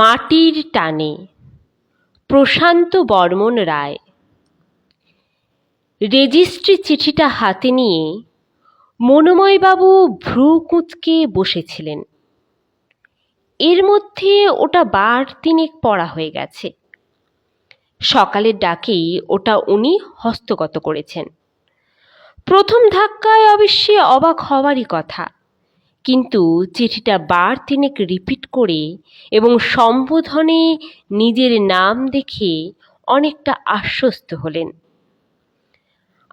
মাটির টানে। প্রশান্ত বর্মন রায়। রেজিস্ট্রি চিঠিটা হাতে নিয়ে মনোময়বাবু ভ্রু কুঁচকে বসেছিলেন। এর মধ্যে ওটা বার তিনেক পড়া হয়ে গেছে। সকালের ডাকেই ওটা উনি হস্তগত করেছেন। প্রথম ধাক্কায় অবশ্যই অবাক হওয়ারই কথা। কিন্তু চিঠিটা বার তিনেক রিপিট করে এবং সম্বোধনে নিজের নাম দেখে অনেকটা আশ্বস্ত হলেন।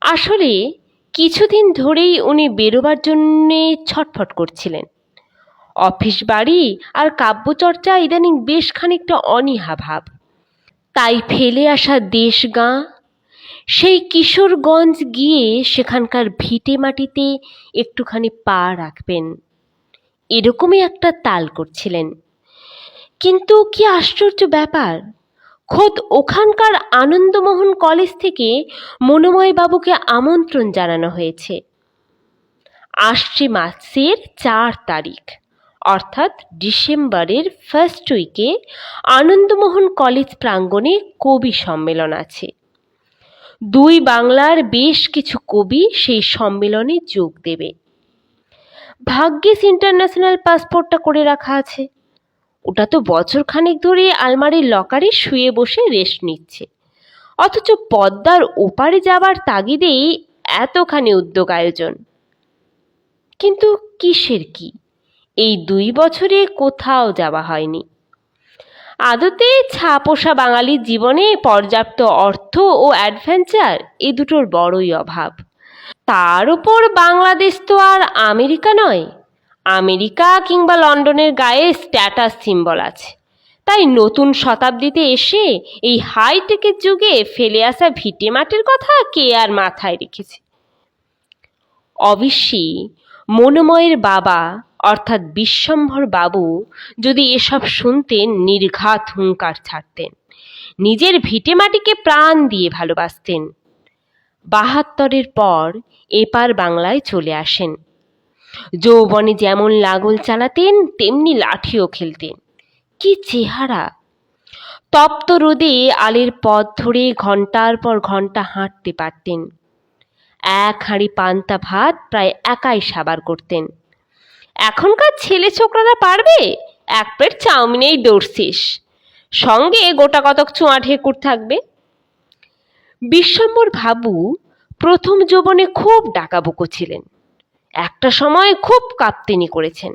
আসলে কিছুদিন ধরেই উনি বেরোবার জন্যে ছটফট করছিলেন। অফিস বাড়ি আর কাব্যচর্চা ইদানিং বেশ খানিকটা অনীহা ভাব। তাই ফেলে আসা দেশ গাঁ, সেই কিশোরগঞ্জ গিয়ে সেখানকার ভিটে মাটিতে একটুখানি পা রাখবেন। এরকমই একটা তাল করছিলেন। কিন্তু কি আশ্চর্য ব্যাপার, খোদ ওখানকার আনন্দমোহন কলেজ থেকে মনোময় বাবুকে আমন্ত্রণ জানানো হয়েছে। আসছে মাসের চার তারিখ, অর্থাৎ ডিসেম্বরের ফার্স্ট উইকে আনন্দমোহন কলেজ প্রাঙ্গণে কবি সম্মেলন আছে। দুই বাংলার বেশ কিছু কবি সেই সম্মেলনে যোগ দেবে। ভাগ্যিস ইন্টারন্যাশনাল পাসপোর্টটা করে রাখা আছে। ওটা তো বছর খানেক ধরে আলমারির লকারে শুয়ে বসে রেস্ট নিচ্ছে। অথচ পদ্মার ওপারে যাবার তাগিদেই এতখানি উদ্যোগ আয়োজন। কিন্তু কিসের কি? এই দুই বছরে কোথাও যাওয়া হয়নি। আদতে ছাপোষা বাঙালির জীবনে পর্যাপ্ত অর্থ ও অ্যাডভেঞ্চার এ দুটোর বড়ই অভাব। তার উপর বাংলাদেশ তো আর আমেরিকা নয়। আমেরিকা কিংবা লন্ডনের গায়ে স্ট্যাটাস সিম্বল আছে। তাই নতুন শতাব্দীতে এসে এই হাইটেকের যুগে ফেলে আসা ভিটে মাটির কথা কে আর মাথায় রেখেছে? অবশ্যই মনোময়ের বাবা, অর্থাৎ বিশ্বম্ভর বাবু, যদি এসব শুনতেন নির্ঘাত হুঙ্কার ছাড়তেন। নিজের ভিটে মাটিকে প্রাণ দিয়ে ভালোবাসতেন। বাহাত্তরের পর এপার বাংলায় চলে আসেন। যৌবনে যেমন লাগল চালাতেন, তেমনি লাঠিও খেলতেন। কি চেহারা! তপ্ত রোদে আলের পথ ধরে ঘণ্টার পর ঘণ্টা হাঁটতে পারতেন। এক হাঁড়ি পান্তা ভাত প্রায় একাই সাবার করতেন। এখনকার ছেলে ছোকরারা পারবে? এক প্লেট চাউমিনেই দৌড়ছিস সঙ্গে গোটা কতক চোঁয়া ঢেকুর থাকবে? বিশ্বম্বর ভাবু প্রথম যৌবনে খুব ডাকাবুকো ছিলেন। একটা সময় খুব কাপ্তেনি করেছেন।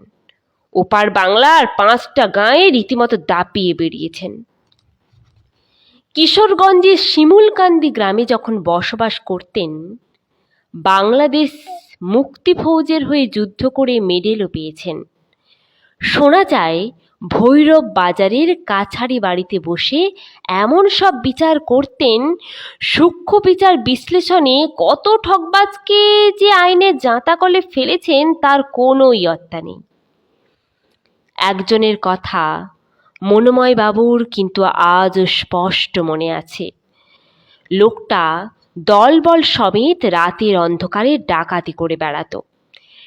ওপার বাংলার পাঁচটা গাঁয়ে রীতিমতো দাপিয়ে বেরিয়েছেন। কিশোরগঞ্জের শিমুলকান্দি গ্রামে যখন বসবাস করতেন, বাংলাদেশ মুক্তি ফৌজের হয়ে যুদ্ধ করে মেডেলও পেয়েছেন। শোনা যায় ভৈরব বাজারের কাছারি বাড়িতে বসে এমন সব বিচার করতেন, সূক্ষ্ম বিচার বিশ্লেষণে কত ঠকবাজকে যে আইনে জাঁতা কলে ফেলেছেন তার কোনো ইয়ত্তা নেই। একজনের কথা মনোময় বাবুর কিন্তু আজও স্পষ্ট মনে আছে। লোকটা দলবল সমেত রাতের অন্ধকারে ডাকাতি করে বেড়াতো।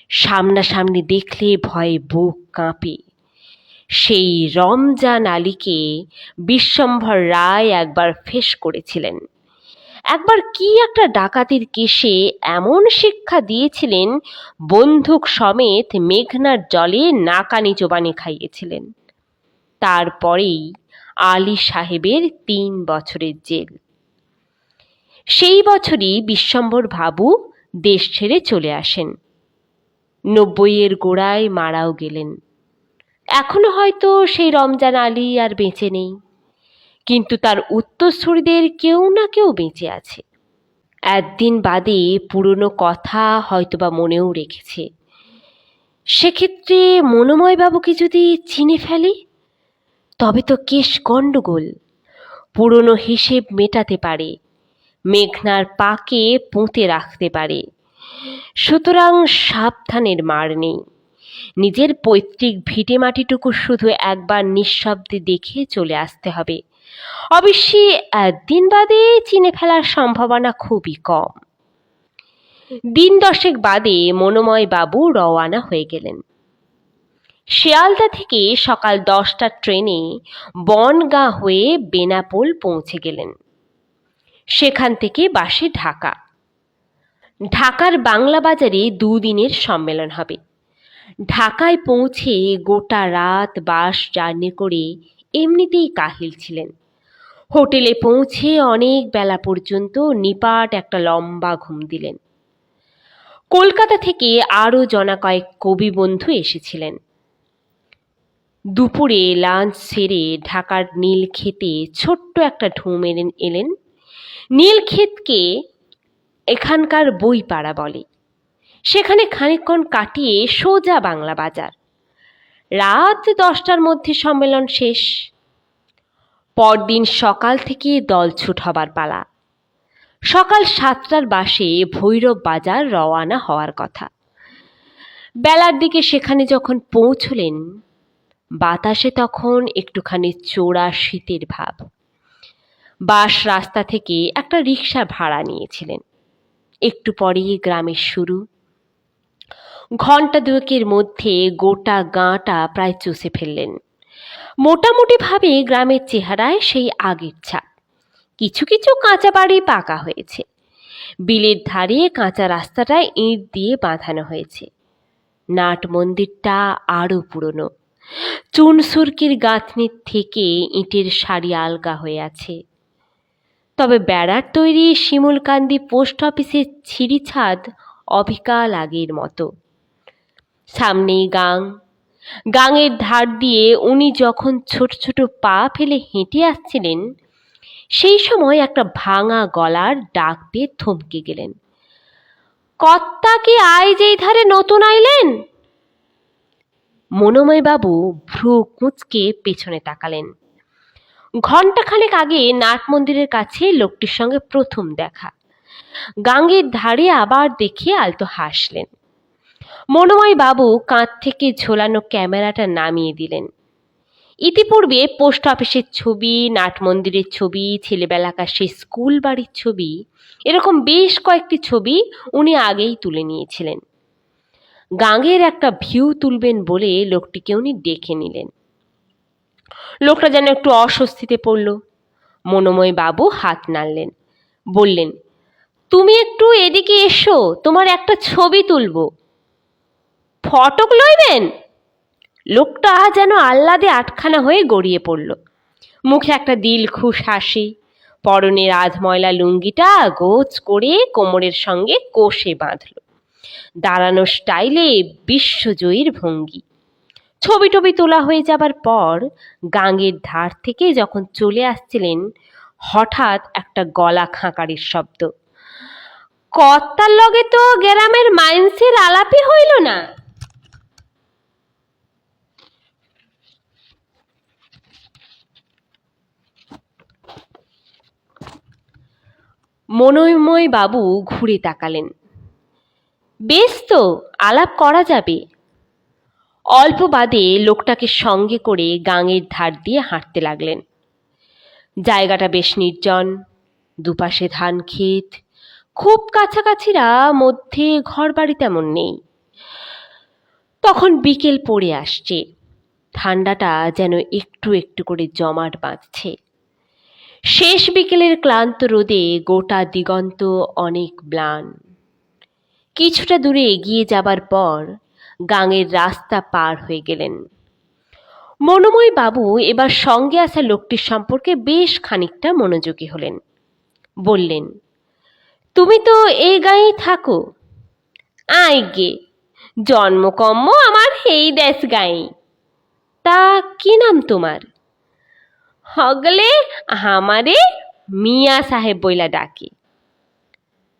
সামনাসামনি দেখলে ভয়ে বুক কাঁপে। সেই রমজান আলীকে বিশ্বম্ভর রায় একবার ফেস করেছিলেন। একবার কি একটা ডাকাতির কেসে এমন শিক্ষা দিয়েছিলেন, বন্দুক সমেত মেঘনার জলে নাকানি চোবানি খাইয়েছিলেন। তারপরেই আলী সাহেবের তিন বছরের জেল। সেই বছরই বিশ্বম্ভর ভাবু দেশ ছেড়ে চলে আসেন। নব্বইয়ের গোড়ায় মারাও গেলেন। এখনও হয়তো সেই রমজান আলী আর বেঁচে নেই। কিন্তু তার উত্তরসূরিদের কেউ না কেউ বেঁচে আছে। একদিন বাদে পুরনো কথা হয়তোবা মনেও রেখেছে। সেক্ষেত্রে মনোময়বাবুকে যদি চিনে ফেলি, তবে তো কেশ গণ্ডগোল। পুরনো হিসেব মেটাতে পারে, মেঘনার পাকে পুঁতে রাখতে পারে। সুতরাং সাবধানের মার নেই। নিজের পৈতৃক ভিটে মাটিটুকু শুধু একবার নিঃশব্দে দেখে চলে আসতে হবে। অবশ্যই একদিন বাদে চিনে ফেলার সম্ভাবনা খুবই কম। দিন দশেক বাদে মনোময় বাবু রওয়ানা হয়ে গেলেন। শিয়ালদা থেকে সকাল দশটার ট্রেনে বনগাঁ হয়ে বেনাপোল পৌঁছে গেলেন। সেখান থেকে বাসে ঢাকা। ঢাকার বাংলা বাজারে দুদিনের সম্মেলন হবে। ঢাকায় পৌঁছে গোটা রাত বাস জার্নি করে এমনিতেই কাহিল ছিলেন। হোটেলে পৌঁছে অনেক বেলা পর্যন্ত নিপাট একটা লম্বা ঘুম দিলেন। কলকাতা থেকে আরও জনা কয়েক কবি বন্ধু এসেছিলেন। দুপুরে লাঞ্চ সেরে ঢাকার নীলক্ষেতে ছোট্ট একটা ঢুম এলেন এলেন। নীলক্ষেতকে এখানকার বইপাড়া বলে। সেখানে খানিকক্ষণ কাটিয়ে সোজা বাংলা বাজার। রাত দশটার মধ্যে সম্মেলন শেষ। পরদিন সকাল থেকে দলছুট হবার পালা। সকাল সাতটার বাসে ভৈরব বাজার রওয়ানা হওয়ার কথা। বেলার দিকে সেখানে যখন পৌঁছলেন, বাতাসে তখন একটুখানি চোরা শীতের ভাব। বাস রাস্তা থেকে একটা রিক্সা ভাড়া নিয়েছিলেন। একটু পরেই গ্রামের শুরু। ঘণ্টা দুয়েকের মধ্যে গোটা গাঁটা প্রায় চুষে ফেললেন। মোটামুটিভাবে গ্রামের চেহারায় সেই আগের ছাপ। কিছু কিছু কাঁচা বাড়ি পাকা হয়েছে। বিলের ধারে কাঁচা রাস্তাটায় ইঁট দিয়ে বাঁধানো হয়েছে। নাট মন্দিরটা আরও পুরনো। চুনসুরকির গাঁথনির থেকে ইঁটের সারি আলগা হয়ে আছে। তবে বেড়ার তৈরি শিমুলকান্দি পোস্ট অফিসের ছিঁড়ি ছাদ অবিকাল আগের মতো। সামনেই গাং। গাঙের ধার দিয়ে উনি যখন ছোট ছোট পা ফেলে হেঁটে আসছিলেন, সেই সময় একটা ভাঙা গলার ডাক পেয়ে থমকে গেলেন। কর্তা কি আই যেই ধারে নতুন আইলেন? মনোময় বাবু ভ্রু কুঁচকে পেছনে তাকালেন। ঘণ্টাখানেক আগে নাট মন্দিরের কাছে লোকটির সঙ্গে প্রথম দেখা। গাঙ্গের ধারে আবার দেখে আলতো হাসলেন। মনোময় বাবু কাঁধ থেকে ঝোলানো ক্যামেরাটা নামিয়ে দিলেন। ইতিপূর্বে পোস্ট অফিসের ছবি নাট মন্দিরের ছবি ছেলেবেলাকার সেই স্কুল বাড়ির ছবি, এরকম বেশ কয়েকটি ছবি উনি আগেই তুলে নিয়েছিলেন। গাঙের একটা ভিউ তুলবেন বলে লোকটিকে উনি ডেকে নিলেন। লোকটা যেন একটু অস্বস্তিতে পড়ল। মনোময় বাবু হাত নাড়লেন, বললেন, তুমি একটু এদিকে এসো, তোমার একটা ছবি তুলবো। ফটক লইবেন? লোকটা যেন আহ্লাদে আটখানা হয়ে গড়িয়ে পড়ল। মুখে একটা দিল খুশ হাসি। পরনের আধময়লা লুঙ্গিটা গোছ করে কোমরের সঙ্গে কোষে বাঁধল। দাঁড়ানো স্টাইলে বিশ্বজয়ীর ভঙ্গি। ছবি টবি তোলা হয়ে যাবার পর গাঙের ধার থেকে যখন চলে আসছিলেন, হঠাৎ একটা গলা খাঁকারির শব্দ। কর্তার লগে তো গ্রামের মাইন্সের আলাপই হইল না। মনোময় বাবু ঘুরে তাকালেন। বেশ তো, আলাপ করা যাবে। অল্প বাদে লোকটাকে সঙ্গে করে গাঙের ধার দিয়ে হাঁটতে লাগলেন। জায়গাটা বেশ নির্জন, দুপাশে ধান ক্ষেত, খুব কাছাকাছিরা মধ্যে ঘরবাড়ি তেমন নেই। তখন বিকেল পড়ে আসছে। ঠান্ডাটা যেন একটু একটু করে জমাট বাঁধছে। শেষ বিকেলের ক্লান্ত রোদে গোটা দিগন্ত অনেক ম্লান। কিছুটা দূরে এগিয়ে যাবার পর গাঙের রাস্তা পার হয়ে গেলেন। মনোময় বাবু এবার সঙ্গে আসা লোকটির সম্পর্কে বেশ খানিকটা মনোযোগী হলেন। বললেন, তুমি তো এই গাঁয়েই থাকো? আয় গে, জন্মকম্ম আমার হেই দেশ গাঁয়ে তা কি নাম তোমার? হগলে আমারে মিয়া সাহেব বইলা ডাকে।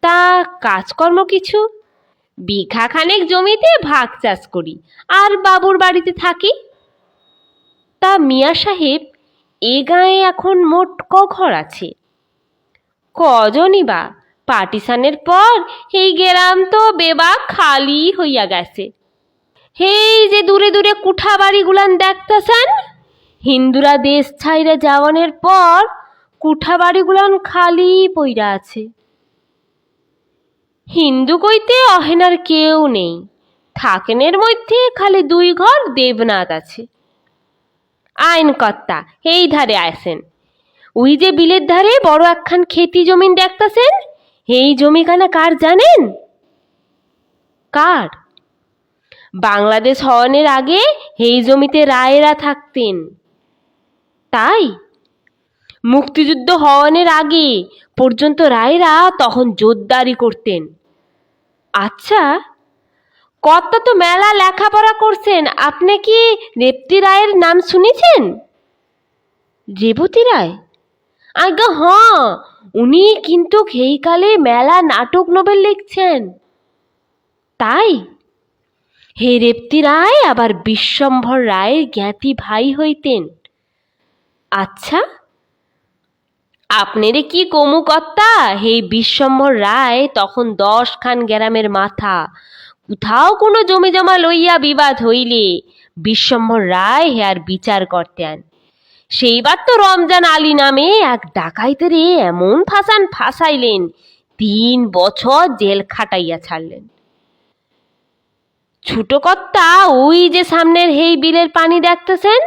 তা কাজকর্ম কিছু? বিঘা খানেক জমিতে ভাগ চাষ করি, আর বাবুর বাড়িতে থাকি। তা মিয়া সাহেব, এ গাঁয়ে এখন মোট ক ঘর আছে? কজনই বা? পার্টিশানের পর এই গ্রাম তো বেবা খালি হইয়া গেছে। হেই যে দূরে দূরে কুঠা বাড়িগুলান দেখতেছেন? হিন্দুরা দেশ ছাইরা যাওয়ানের পর কুঠা বাড়িগুলান খালি পইরা আছে। হিন্দু কইতে অহেনার কেউ নেই। থাকেনের মধ্যে খালি দুই ঘর দেবনাথ আছে। আইন কর্তা এই ধারে আসেন ওই যে বিলের ধারে বড় একখান খেতি জমিন দেখতাছেন, এই জমিখানা কার জানেন? কার? বাংলাদেশ হওয়ানের আগে এই জমিতে রায়েরা থাকতেন। তাই? মুক্তিযুদ্ধ হওয়ানের আগে পর্যন্ত রায়রা তখন জোরদারি করতেন। আচ্ছা কর্তা তো মেলা লেখাপড়া করছেন, আপনি কি রেপ্তি রায়ের নাম শুনেছেন? রেবতী রায়? আজ্ঞা হ্যাঁ উনি কিন্তু সেইকালে মেলা নাটক নোবেল লিখছেন। তাই? হে রেপ্তি রায়, আবার বিশ্বম্ভর রায়ের জ্ঞাতি ভাই হইতেন। আচ্ছা আপনারে কি কমু কর্তা হে বিশ্বম্ভর রায়, তখন দশ খান গ্রামের মাথা। কোথাও কোনো জমি জমা লইয়া বিবাদ হইলে বিশ্বম্ভর রায় হে আর বিচার করতেন। সেইবার তো রমজান আলী নামে এক ডাকাইতেরে এমন ফাঁসান ফাঁসাইলেন, তিন বছর জেল খাটাইয়া ছাড়লেন। ছোট কর্তা ওই যে সামনের হেই বিলের পানি দেখতেছেন?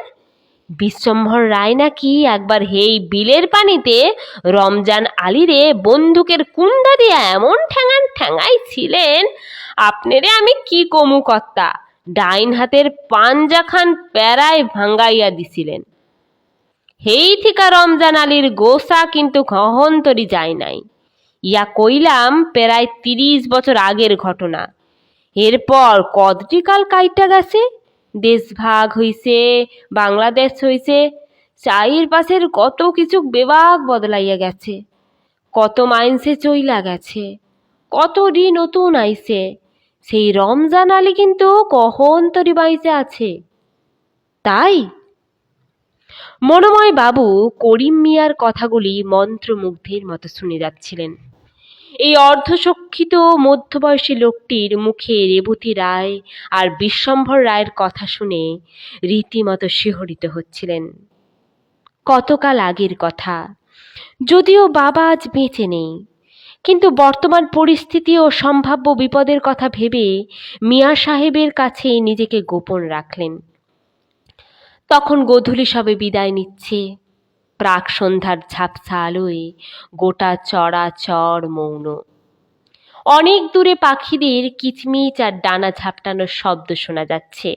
বিশ্বম্ভর রায় নাকি একবার হেই বিলের পানিতে রমজান আলীরে বন্দুকের কুন্ডা দিয়া এমন ঠ্যাঙান ঠ্যাঙাই ছিলেন? আপনারে আমি কি কমু কর্তা? ডাইন হাতের পাঞ্জা খান প্যারায় ভাঙ্গাইয়া দিছিলেন। হেই থিকা রমজান আলীর গোসা কিন্তু গহন্তরি যায় নাই। ইয়া কইলাম প্রায় তিরিশ বছর আগের ঘটনা। এরপর কদটি কাল কাইটা গেছে? দেশ ভাগ হইছে, বাংলাদেশ হইছে, চাইর পাশের কত কিছু বেবাগ বদলাইয়া গেছে, কত মাইন্সে চইলা গেছে, কত রি নতুন আইছে, সেই রমজান আলী কিন্তু কহন্তরি বাইচে আছে? তাই? মনোময় বাবু করিম মিয়ার কথাগুলি মন্ত্রমুগ্ধের মতো শুনে যাচ্ছিলেন এই অর্ধশিক্ষিত মধ্যবয়সী লোকটির মুখে রেবতী রায় আর বিশ্বম্ভর রায়ের কথা শুনে রীতিমতো শিহরিত হচ্ছিলেন। কতকাল আগের কথা। যদিও বাবা আজ বেঁচে নেই, কিন্তু বর্তমান পরিস্থিতি ও সম্ভাব্য বিপদের কথা ভেবে মিয়া সাহেবের কাছে নিজেকে গোপন রাখলেন। তখন গোধূলি সবে বিদায় নিচ্ছে। প্রাক সন্ধ্যার ঝাপসা আলোয় গোটা চড়া চড় মৌন। অনেক দূরে পাখিদের কিচমিচ আর ডানা ঝাপটানোর শব্দ শোনা যাচ্ছে।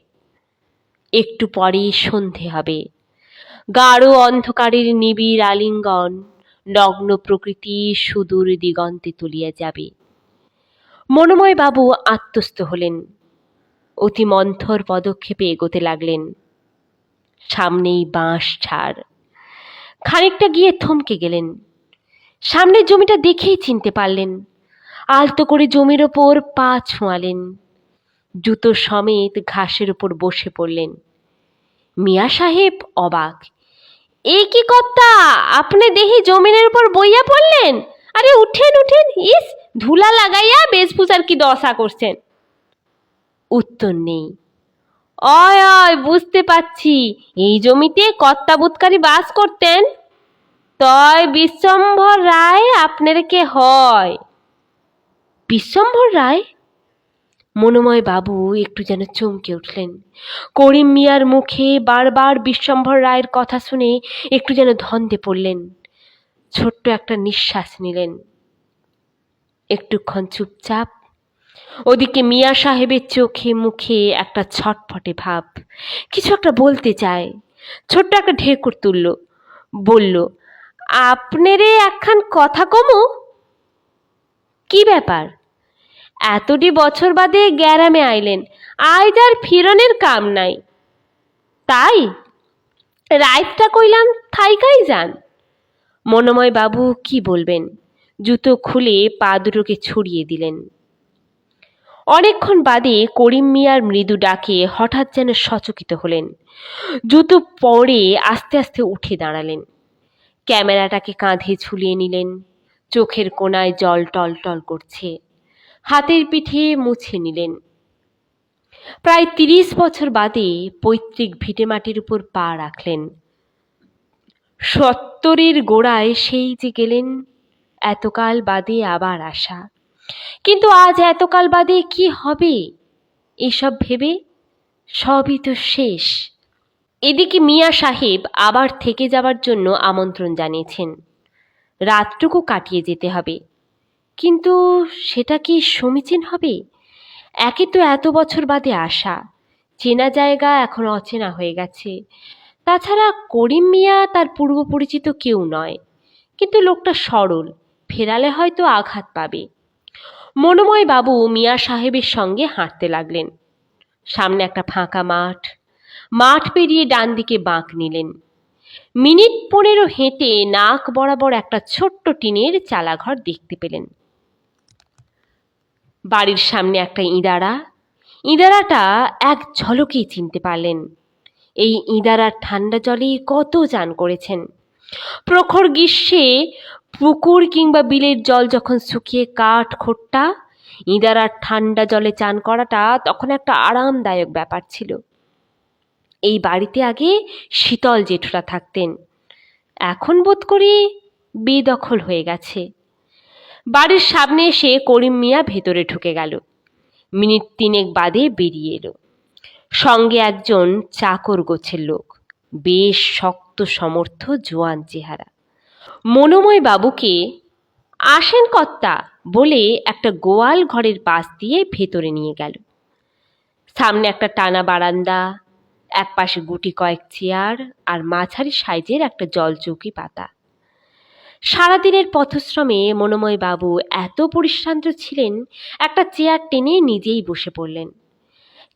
একটু পরেই সন্ধে হবে। গাঢ় অন্ধকারের নিবিড় আলিঙ্গন নগ্ন প্রকৃতি সুদূর দিগন্তে তুলিয়া যাবে। মনোময় বাবু আত্মস্থ হলেন। অতি মন্থর পদক্ষেপে এগোতে লাগলেন। সামনেই বাঁশ ছাড়। খানিকটা গিয়ে থমকে গেলেন। সামনের জমিটা দেখেই চিনতে পারলেন। আলতো করে জমির ওপর পা ছোঁয়ালেন। জুতো সমেত ঘাসের ওপর বসে পড়লেন। মিয়া সাহেব অবাক। এই কি কর্তা আপনি দেহি জমিনের উপর বইয়া পড়লেন? আরে উঠেন উঠেন, ইস, ধুলা লাগাইয়া বেশভূষার কি দশা করছেন? উত্তর নেই। অয় অয়, বুঝতে পারছি। এই জমিতে কর্তাবুৎকারী বাস করতেন? তয় বিশ্বম্ভর রায় আপনার কে হয়। বিশ্বম্ভর রায়? মনোময় বাবু একটু যেন চমকে উঠলেন। করিম মিয়ার মুখে বারবার বিশ্বম্ভর রায়ের কথা শুনে একটু যেন ধন্দে পড়লেন। ছোট্ট একটা নিঃশ্বাস নিলেন। একটুক্ষণ চুপচাপ ওদিকে মিয়া সাহেবের চোখে মুখে একটা ছটফটে ভাব। কিছু একটা বলতে চায়। ছোট্ট একটা ঢেকুর তুলল। বলল, আপনারে একখান কথা কমু? কি ব্যাপার? এতটি বছর বাদে গ্যারামে আইলেন। আজ আর ফিরনের কাম নাই। তাই? রাইতটা কইলাম থাইকাই যান। মনোময় বাবু কি বলবেন? জুতো খুলে পা দুটোকে ছড়িয়ে দিলেন। অনেকক্ষণ বাদে করিম মিয়ার মৃদু ডাকে হঠাৎ যেন সচকিত হলেন। জুতো পরে আস্তে আস্তে উঠে দাঁড়ালেন। ক্যামেরাটাকে কাঁধে ঝুলিয়ে নিলেন। চোখের কোনায় জল টল টল করছে। হাতের পিঠে মুছে নিলেন। প্রায় তিরিশ বছর বাদে পৈতৃক ভিটেমাটির উপর পা রাখলেন। সত্তরের গোড়ায় সেই যে গেলেন, এতকাল বাদে আবার আসা। কিন্তু আজ এতকাল বাদে কি হবে? এসব ভেবে সবই তো শেষ। এদিকে মিয়া সাহেব আবার থেকে যাবার জন্য আমন্ত্রণ জানিয়েছেন। রাতটুকু কাটিয়ে যেতে হবে। কিন্তু সেটা কি সমীচীন হবে? একে তো এত বছর বাদে আসা। চেনা জায়গা এখন অচেনা হয়ে গেছে। তাছাড়া করিম মিয়া তার পূর্ব পরিচিত কেউ নয়। কিন্তু লোকটা সরল। ফেরালে হয়তো আঘাত পাবে। মনোময় বাবু মিয়া সাহেবের সঙ্গে হাঁটতে লাগলেন। সামনে একটা ফাঁকা মাঠ। মাঠ পেরিয়ে ডান দিকে বাঁক নিলেন। মিনিট পনেরো হেঁটে নাক বরাবর একটা ছোট্ট টিনের চালাঘর দেখতে পেলেন। বাড়ির সামনে একটা ইঁদারা। ইঁদারাটা এক ঝলকেই চিনতে পারলেন। এই ইঁদারার ঠান্ডা জলে কত চান করেছেন। প্রখর গ্রীষ্মে পুকুর কিংবা বিলের জল যখন শুকিয়ে কাঠ, খোট্টা, ইঁদার আর ঠান্ডা জলে চান করাটা তখন একটা আরামদায়ক ব্যাপার ছিল। এই বাড়িতে আগে শীতল জেঠুরা থাকতেন। এখন বোধ করি বেদখল হয়ে গেছে। বাড়ির সামনে এসে করিম মিয়া ভেতরে ঢুকে গেল। মিনিট তিনেক বাদে বেরিয়ে এলো। সঙ্গে একজন চাকর গোছের লোক। বেশ শক্ত, সমর্থ, জোয়ান চেহারা। মনোময় বাবুকে আসেন কর্তা বলে একটা গোয়াল ঘরের পাশ দিয়ে ভেতরে নিয়ে গেল। সামনে একটা টানা বারান্দা এক পাশে গুটি কয়েক চেয়ার আর মাঝারি সাইজের একটা জলচৌকি পাতা। সারাদিনের পথশ্রমে মনোময় বাবু এত পরিশ্রান্ত ছিলেন, একটা চেয়ার টেনে নিজেই বসে পড়লেন।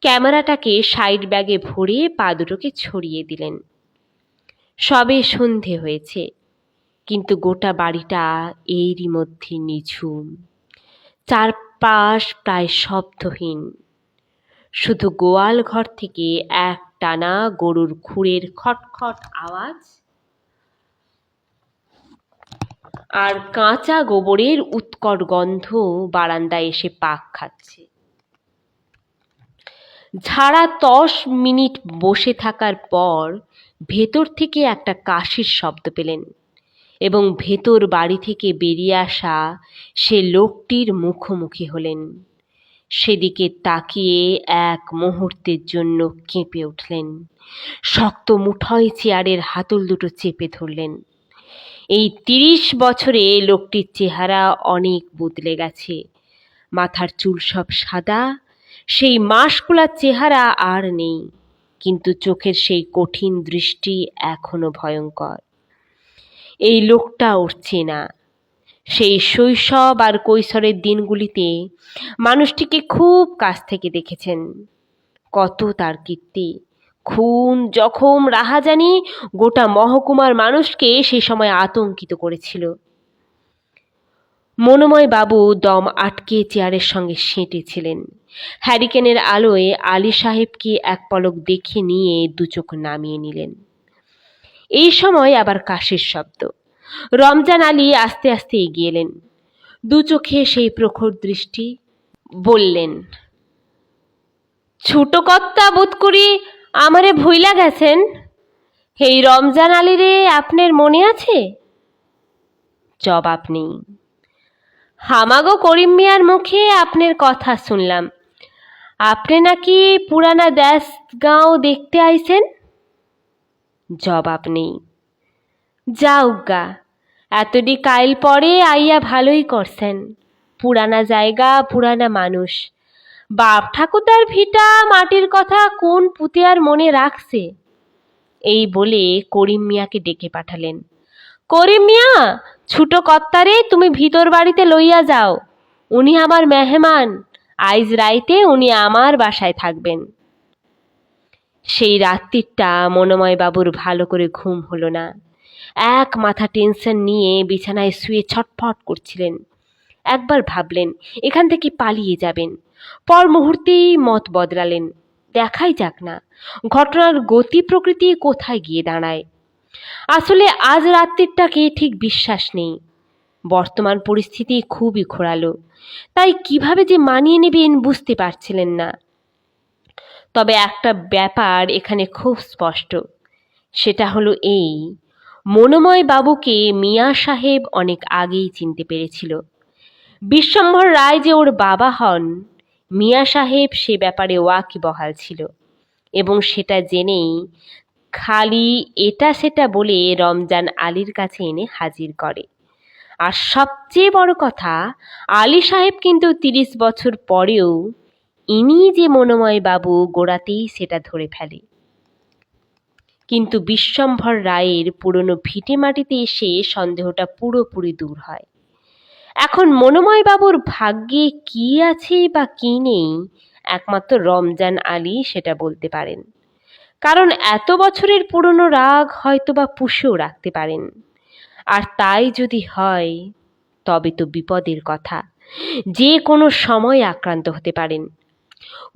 ক্যামেরাটাকে সাইড ব্যাগে ভরে পা দুটোকে ছড়িয়ে দিলেন। সবে সন্ধে হয়েছে। কিন্তু গোটা বাড়িটা এরই মধ্যে নিঝুম। চারপাশ প্রায় শব্দহীন। শুধু গোয়াল ঘর থেকে এক টানা গরুর খুঁড়ের খটখট আওয়াজ আর কাঁচা গোবরের উৎকট গন্ধ বারান্দায় এসে পাক খাচ্ছে। ঝাড়া দশ মিনিট বসে থাকার পর ভেতর থেকে একটা কাশির শব্দ পেলেন। এবং ভেতর বাড়ি থেকে বেরিয়ে আসা সে লোকটির মুখোমুখি হলেন। সেদিকে তাকিয়ে এক মুহূর্তের জন্য কেঁপে উঠলেন। শক্ত মুঠোয় চেয়ারের হাতল দুটো চেপে ধরলেন। এই তিরিশ বছরে লোকটির চেহারা অনেক বদলে গেছে। মাথার চুল সব সাদা, সেই মাসকুলার চেহারা আর নেই। কিন্তু চোখের সেই কঠিন দৃষ্টি এখনও ভয়ঙ্কর। এই লোকটা উঠছে না। সেই শৈশব আর কৈশোরের দিনগুলিতে মানুষটিকে খুব কাছ থেকে দেখেছেন। কত তার কীর্তি। খুন, জখম, রাহাজানি গোটা মহকুমার মানুষকে সে সময় আতঙ্কিত করেছিল। মনোময় বাবু দম আটকে চেয়ারের সঙ্গে সেঁটেছিলেন। হ্যারিকেনের আলোয় আলী সাহেবকে এক পলক দেখে নিয়ে দু চোখ নামিয়ে নিলেন। এই সময় আবার কাশির শব্দ। রমজান আলী আস্তে আস্তে এগিয়ে এলেন। দু চোখে সেই প্রখর দৃষ্টি বললেন, ছোট কর্তা বোধ করি আমারে ভুইলা গেছেন। এই রমজান আলী রে আপনার মনে আছে? জবাব নেই। হামাগো করিম মিয়ার মুখে আপনার কথা শুনলাম। আপনি নাকি পুরানা দেশ গাঁও দেখতে আইছেন? জবাব নেই। যাউগা এতটি কাইল পরে আইয়া ভালোই করছেন। পুরানা জায়গা, পুরানা মানুষ। বাপ ঠাকুরদার ভিটা মাটির কথা কোন পুঁতে আর মনে রাখছে? এই বলে করিম মিয়াকে ডেকে পাঠালেন। করিম মিয়া, ছুটো কর্তারে তুমি ভিতর বাড়িতে লইয়া যাও। উনি আমার মেহমান। আইজ রাইতে উনি আমার বাসায় থাকবেন। সেই রাত্রিটা মনোময় বাবুর ভালো করে ঘুম হলো না। এক মাথা টেনশন নিয়ে বিছানায় শুয়ে ছটফট করছিলেন। একবার ভাবলেন, এখান থেকে পালিয়ে যাবেন। পর মুহূর্তেই মত বদলালেন। দেখাই যাক না, ঘটনার গতি প্রকৃতি কোথায় গিয়ে দাঁড়ায়। আসলে আজ রাত্রিটাকে ঠিক বিশ্বাস নেই। বর্তমান পরিস্থিতি খুবই ঘোরালো। তাই কীভাবে যে মানিয়ে নেবেন বুঝতে পারছিলেন না। তবে একটা ব্যাপার এখানে খুব স্পষ্ট। সেটা হলো এই, মনোময় বাবুকে মিয়া সাহেব অনেক আগেই চিনতে পেরেছিল। বিশ্বম্ভর রায় যে ওর বাবা হন, মিয়া সাহেব সে ব্যাপারে ওয়াকিবহাল ছিল এবং সেটা জেনেই খালি এটা সেটা বলে রমজান আলীর কাছে এনে হাজির করে। আর সবচেয়ে বড় কথা, আলী সাহেব কিন্তু তিরিশ বছর পরেও ইনি যে মনোময় বাবু গোড়াতেই সেটা ধরে ফেলে। কিন্তু বিশ্বম্ভর রায়ের পুরনো ভিটে মাটিতে এসে সন্দেহটা পুরোপুরি দূর হয়। এখন মনোময় বাবুর ভাগ্যে কি আছে বা কি নেই, একমাত্র রমজান আলী সেটা বলতে পারেন। কারণ এত বছরের পুরনো রাগ হয়তো বা পুষেও রাখতে পারেন। আর তাই যদি হয়, তবে তো বিপদের কথা। যে কোনো সময় আক্রান্ত হতে পারেন।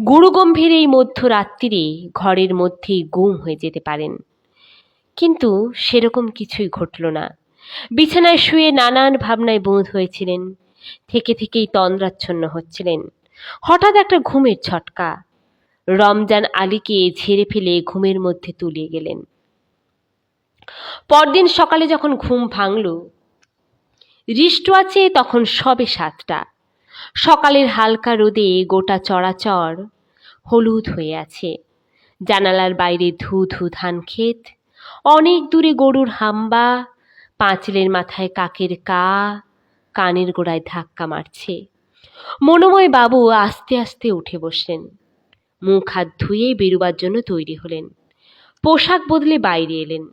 গুরুগম্ভীর এই মধ্যরাত্রিরে ঘরের মধ্যেই গুম হয়ে যেতে পারেন। কিন্তু সেরকম কিছুই ঘটল না। বিছানায় শুয়ে নানান ভাবনায় বোধ হয়েছিলেন। থেকে থেকেই তন্দ্রাচ্ছন্ন হচ্ছিলেন। হঠাৎ একটা ঘুমের ছটকা রমজান আলীকে ঝেড়ে ফেলে ঘুমের মধ্যে তুলিয়ে গেলেন। পরদিন সকালে যখন ঘুম ভাঙল রিস্টওয়াচে তখন সবে সাতটা। সকালের হালকা রোদে গোটা চড়াচড় হলুদ হয়ে আছে। জানালার বাইরে ধু ধু ধান ক্ষেত, অনেক দূরে গরুর হাম্বা, পাঁচিলের মাথায় কাকের কা, কানের গোড়ায় ধাক্কা মারছে। মনোময় বাবু আস্তে আস্তে উঠে বসলেন। মুখ হাত ধুয়ে বেরোবার জন্য তৈরি হলেন। পোশাক বদলে বাইরে এলেন।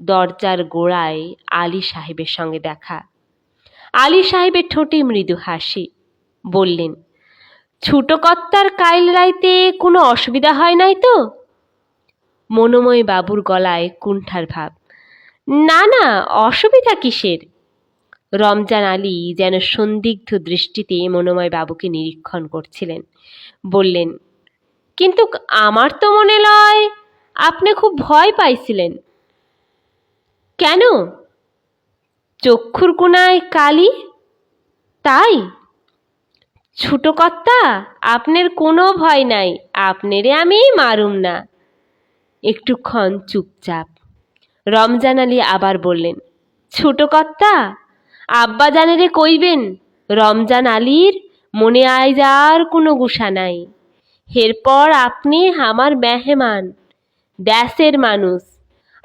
দরজার গোড়ায় আলী সাহেবের সঙ্গে দেখা। আলী সাহেবের ঠোঁটে মৃদু হাসি। বললেন ছোট কর্তার কাইল রাইতে কোনো অসুবিধা হয় নাই তো? মনোময় বাবুর গলায় কুণ্ঠার ভাব, না না, অসুবিধা কিসের? রমজান আলী যেন সন্দিগ্ধ দৃষ্টিতে মনোময় বাবুকে নিরীক্ষণ করছিলেন, বললেন, কিন্তু আমার তো মনে লয়, আপনি খুব ভয় পাইছিলেন। কেন? চক্ষুর কোনায় কালি? তাই ছোট কর্তা, আপনার কোনো ভয় নাই, আপনারে আমি মারুম না। একটুক্ষণ চুপচাপ। রমজান আলী আবার বললেন, ছোট কর্তা, আব্বা জানেরে কইবেন, রমজান আলীর মনে আয় আর কোনো গুসা নাই। এরপর আপনি আমার মেহমান, দেশের মানুষ।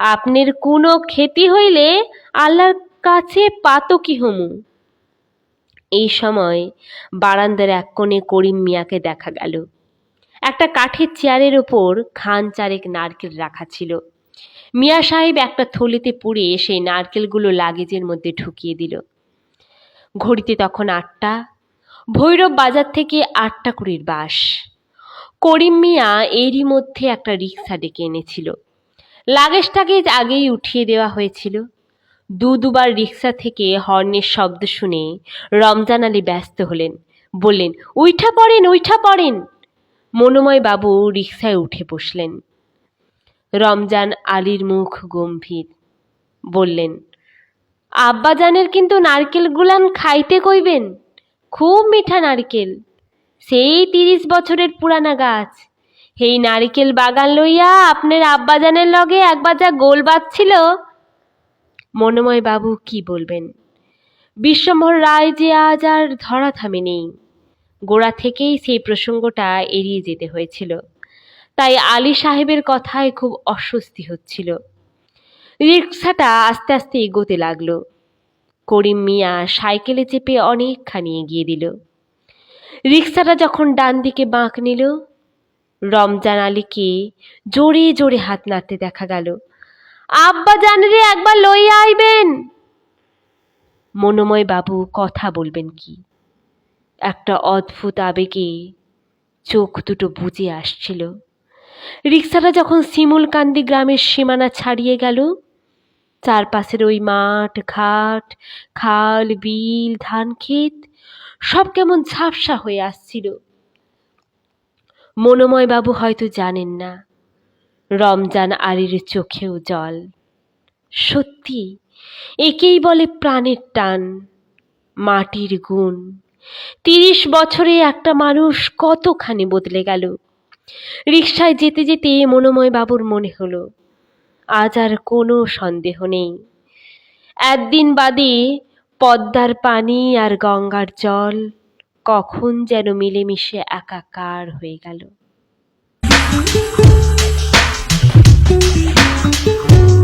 আপনার কোনো ক্ষতি হইলে আল্লাহর কাছে পাতকি হমু। এই সময় বারান্দার এক কোণে করিম মিয়াকে দেখা গেল। একটা কাঠের চেয়ারের ওপর খান চারেক নারকেল রাখা ছিল। মিয়া সাহেব একটা থলিতে পুড়ে সেই নারকেলগুলো লাগেজের মধ্যে ঢুকিয়ে দিল। ঘড়িতে তখন আটটা, ভৈরব বাজার থেকে আটটা কুড়ির বাস। করিম মিয়া এরই মধ্যে একটা রিক্সা ডেকে এনেছিল। লাগেজ টাগেজ আগেই উঠিয়ে দেওয়া হয়েছিল। দু দুবার রিক্সা থেকে হর্নের শব্দ শুনে রমজান আলী ব্যস্ত হলেন। বললেন, উইঠা পড়েন উইঠা পড়েন। মনোময় বাবু রিক্সায় উঠে বসলেন। রমজান আলীর মুখ গম্ভীর। বললেন, আব্বাজানের কিন্তু নারকেল গুলান খাইতে কইবেন। খুব মিঠা নারকেল। সেই তিরিশ বছরের পুরানা গাছ। এই নারিকেল বাগান লইয়া আপনার আব্বাজানের লগে একবার যা গোল বাঁধছিল মনোময় বাবু কি বলবেন? বিশ্বম্ভর রায় যে আজ আর ধরা থামেনি। গোড়া থেকেই সেই প্রসঙ্গটা এড়িয়ে যেতে হয়েছিল। তাই আলী সাহেবের কথায় খুব অস্বস্তি হচ্ছিল। রিক্সাটা আস্তে আস্তে এগোতে লাগল। করিম মিয়া সাইকেলে চেপে অনেকখানি এগিয়ে দিল। রিক্সাটা যখন ডান দিকে বাঁক নিল, রমজান আলীকে জোরে জোরে হাত নাড়তে দেখা গেল। আব্বা জানরে একবার লইয়া আইবেন। মনোময় বাবু কথা বলবেন কি? একটা অদ্ভুত আবেগে চোখ দুটো বুঝে আসছিল। রিক্সাটা যখন শিমুলকান্দি গ্রামের সীমানা ছাড়িয়ে গেল, চারপাশের ওই মাঠ, ঘাট, খাল, বিল, ধান ক্ষেত সব কেমন ঝাপসা হয়ে আসছিল। মনোময় বাবু হয়তো জানেন না। রমজান আলীর চোখেও জল। সত্যি, একেই বলে প্রাণের টান, মাটির গুণ। তিরিশ বছরে একটা মানুষ কতখানি বদলে গেল? রিক্সায় যেতে যেতে মনোময় বাবুর মনে হলো, আজ আর কোনো সন্দেহ নেই। একদিন বাদে পদ্মার পানি আর গঙ্গার জল কখন যেন মিলেমিশে একাকার হয়ে গেল। Thank you.